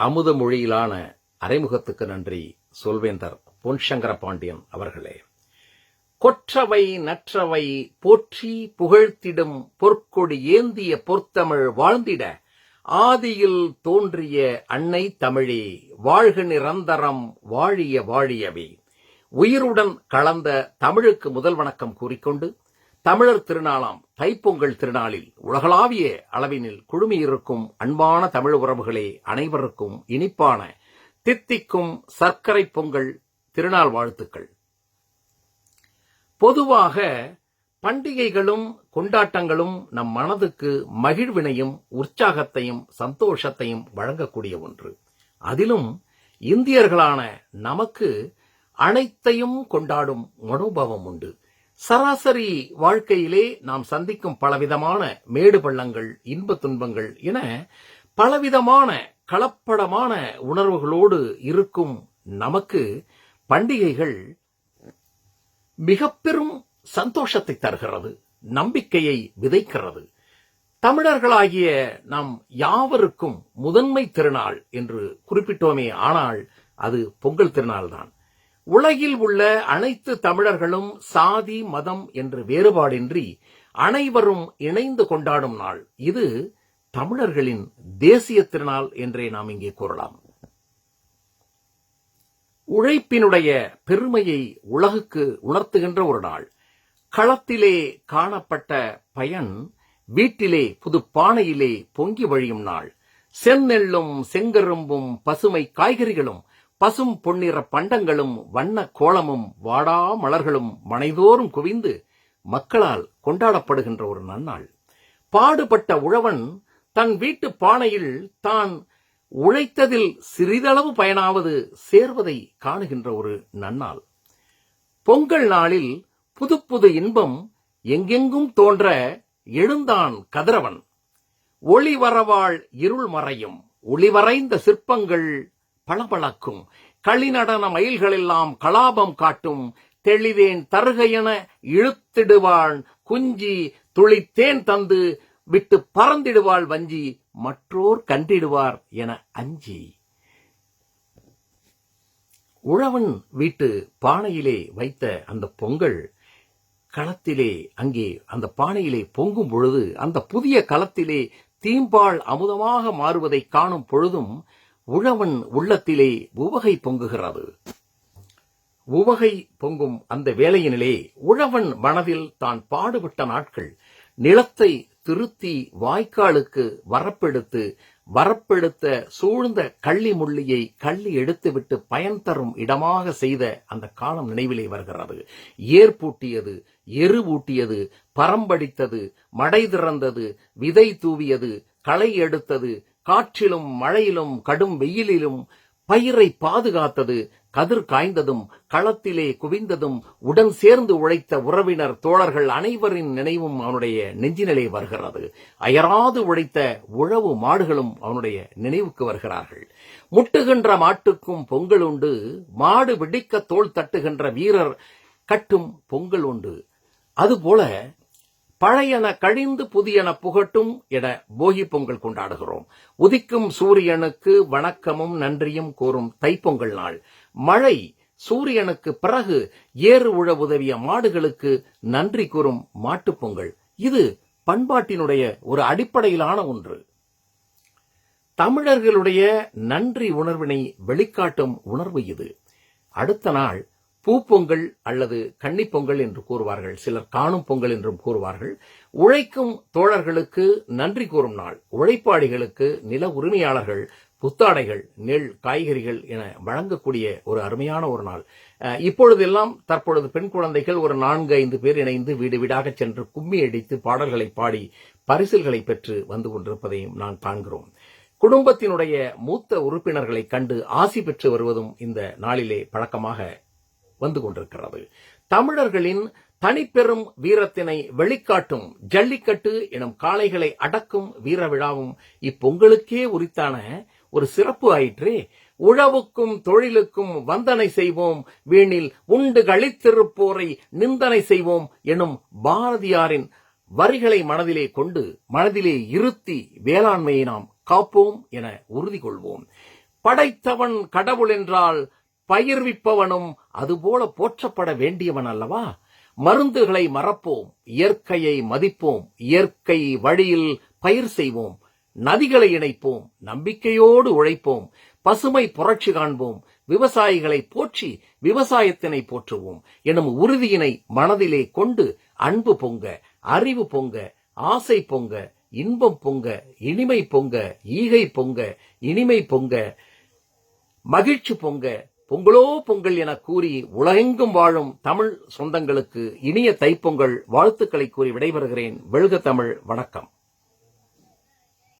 அமுத மொழியிலான அறைமுகத்துக்கு நன்றி சொல்வேந்தர் பொன்சங்கர பாண்டியன் அவர்களே. கொற்றவை நற்றவை போற்றி புகழ்த்திடும் பொற்கொடி ஏந்திய பொற்தமிழ் வாழ்ந்திட ஆதியில் தோன்றிய அன்னை தமிழே வாழ்க நிரந்தரம் வாழிய வாழியவே. உயிருடன் கலந்த தமிழுக்கு முதல் வணக்கம் கூறிக்கொண்டு தமிழர் திருநாளாம் தைப்பொங்கல் திருநாளில் உலகளாவிய அளவினில் குழுமியிருக்கும் அன்பான தமிழ் உறவுகளே அனைவருக்கும் இனிப்பான தித்திக்கும் சர்க்கரை பொங்கல் திருநாள் வாழ்த்துக்கள். பொதுவாக பண்டிகைகளும் கொண்டாட்டங்களும் நம் மனதுக்கு மகிழ்வினையும் உற்சாகத்தையும் சந்தோஷத்தையும் வழங்கக்கூடிய ஒன்று. அதிலும் இந்தியர்களான நமக்கு அனைத்தையும் கொண்டாடும் மனோபாவம் உண்டு. சராசரி வாழ்க்கையிலே நாம் சந்திக்கும் பலவிதமான மேடு பள்ளங்கள் இன்ப துன்பங்கள் என பலவிதமான கலப்படமான உணர்வுகளோடு இருக்கும் நமக்கு பண்டிகைகள் மிக பெரும் சந்தோஷத்தை தருகிறது நம்பிக்கையை விதைக்கிறது. தமிழர்களாகிய நாம் யாவருக்கும் முதன்மை திருநாள் என்று குறிப்பிட்டோமே ஆனால் அது பொங்கல் திருநாள்தான். உலகில் உள்ள அனைத்து தமிழர்களும் சாதி மதம் என்று வேறுபாடின்றி அனைவரும் இணைந்து கொண்டாடும் நாள். இது தமிழர்களின் தேசிய திருநாள் என்றே நாம் இங்கே கூறலாம். உழைப்பினுடைய பெருமையை உலகுக்கு உணர்த்துகின்ற ஒரு நாள். களத்திலே காணப்பட்ட பயன் வீட்டிலே புது பானையிலே பொங்கி வழியும் நாள். செந்நெல்லும் செங்கரும்பும் பசுமை காய்கறிகளும் பசும் பொன்னிற பண்டங்களும் வண்ண கோலமும் வாடா மலர்களும் மனைதோறும் குவிந்து மக்களால் கொண்டாடப்படுகின்ற ஒரு நன்னாள். பாடுபட்ட உழவன் தன் வீட்டு பானையில் தான் உழைத்ததில் சிறிதளவு பயனாவது சேர்வதை காணுகின்ற ஒரு நன்னாள். பொங்கல் நாளில் புது புது இன்பம் எங்கெங்கும் தோன்ற எழுந்தான் கதிரவன். ஒளிவரவாள் இருள் மறையும் ஒளிவரைந்த சிற்பங்கள் பளபளக்கும். களிநடன மயில்களெல்லாம் கலாபம் காட்டும். தெளிதேன் தருகையென இழுத்திடுவாள் குஞ்சி. துளித்தேன் தந்து விட்டு பறந்திடுவாள் வஞ்சி. மற்றோர் கண்டிடுவார் என அஞ்சி. உழவன் வீட்டு பானையிலே வைத்த அந்த பொங்கல் களத்திலே அங்கே அந்த பானையிலே பொங்கும் பொழுது அந்த புதிய களத்திலே தீம்பால் அமுதமாக மாறுவதை காணும் பொழுதும் உழவன் உள்ளத்திலே உவகை பொங்குகிறது. உவகை பொங்கும் அந்த வேலையினிலே உழவன் மனதில் தான் பாடுபட்ட நாட்கள். நிலத்தை திருத்தி வாய்க்காலுக்கு வரப்பெடுத்து வரப்பெடுத்த சூழ்ந்த கள்ளி முள்ளியை கள்ளி எடுத்துவிட்டு பயன் தரும் இடமாக செய்த அந்த காலம் நினைவிலே வருகிறது. ஏர் பூட்டியது எரு பரம்படித்தது மடை திறந்தது விதை தூவியது களை எடுத்தது காற்றிலும் மழையிலும் கடும் வெயிலிலும் பயிரை பாதுகாத்தது கதிர் காய்ந்ததும் களத்திலே குவிந்ததும் உடன் சேர்ந்து உழைத்த உறவினர் தோழர்கள் அனைவரின் நினைவும் அவனுடைய நெஞ்சினிலே வருகிறது. அயராது உழைத்த உழவு மாடுகளும் அவனுடைய நினைவுக்கு வருகிறார்கள். முட்டுகின்ற மாட்டுக்கும் பொங்கல் உண்டு மாடு வெடிக்க தோள் தட்டுகின்ற வீரர் கட்டும் பொங்கல் உண்டு. அதுபோல பழையன கழிந்து புதியன புகட்டும் என போகி பொங்கல் கொண்டாடுகிறோம். உதிக்கும் சூரியனுக்கு வணக்கமும் நன்றியும் கூறும் தைப்பொங்கல் நாள். மழை சூரியனுக்கு பிறகு ஏறு உழ உதவிய மாடுகளுக்கு நன்றி கூறும் மாட்டுப் பொங்கல். இது பண்பாட்டினுடைய ஒரு அடிப்படையிலான ஒன்று. தமிழர்களுடைய நன்றி உணர்வினை வெளிக்காட்டும் உணர்வு இது. அடுத்த நாள் பூப்பொங்கல் அல்லது கன்னிப்பொங்கல் என்று கூறுவார்கள். சிலர் காணும் பொங்கல் என்றும் கூறுவார்கள். உழைக்கும் தோழர்களுக்கு நன்றி கூறும் நாள். உழைப்பாளிகளுக்கு நில உரிமையாளர்கள் புத்தாடைகள் நெல் காய்கறிகள் என வழங்கக்கூடிய ஒரு அருமையான ஒரு நாள். இப்பொழுதெல்லாம் தற்பொழுது பெண் குழந்தைகள் ஒரு நான்கு ஐந்து பேர் இணைந்து வீடு வீடாக சென்று கும்மி அடித்து பாடல்களை பாடி பரிசில்களை பெற்று வந்து கொண்டிருப்பதையும் நான் காண்கிறோம். குடும்பத்தினுடைய மூத்த உறுப்பினர்களை கண்டு ஆசி பெற்று வருவதும் இந்த நாளிலே பழக்கமாக வந்து கொண்டிருக்கிறது. தமிழர்களின் தனிப்பெரும் வீரத்தினை வெளிக்காட்டும் ஜல்லிக்கட்டு எனும் காளைகளை அடக்கும் வீர விழாவும் இப்பொங்கலுக்கே உரித்தான ஒரு சிறப்பு ஆயிற்றே. உழவுக்கும் தொழிலுக்கும் வந்தனை செய்வோம். வீணில் உண்டு கழித்திருப்போரை நிந்தனை செய்வோம் எனும் பாரதியாரின் வரிகளை மனதிலே கொண்டு மனதிலே இருத்தி வேளாண்மையை நாம் காப்போம் என உறுதி கொள்வோம். படைத்தவன் கடவுள் என்றால் பயிர்விப்பவனும் அதுபோல போற்றப்பட வேண்டியவன் அல்லவா? மருந்துகளை மறப்போம் இயற்கையை மதிப்போம் இயற்கை வழியில் பயிர் செய்வோம் நதிகளை இணைப்போம் நம்பிக்கையோடு உழைப்போம் பசுமை புரட்சி காண்போம் விவசாயிகளை போற்றி விவசாயத்தினை போற்றுவோம் எனும் உறுதியினை மனதிலே கொண்டு அன்பு பொங்க அறிவு பொங்க ஆசை பொங்க இன்பம் பொங்க இனிமை பொங்க ஈகை பொங்க இனிமை பொங்க மகிழ்ச்சி பொங்க பொங்கலோ பொங்கல் என கூறி உலகெங்கும் வாழும் தமிழ் சொந்தங்களுக்கு இனிய தைப்பொங்கல் வாழ்த்துக்களை கூறி விடைபெறுகிறேன். வெழுக தமிழ் வணக்கம்.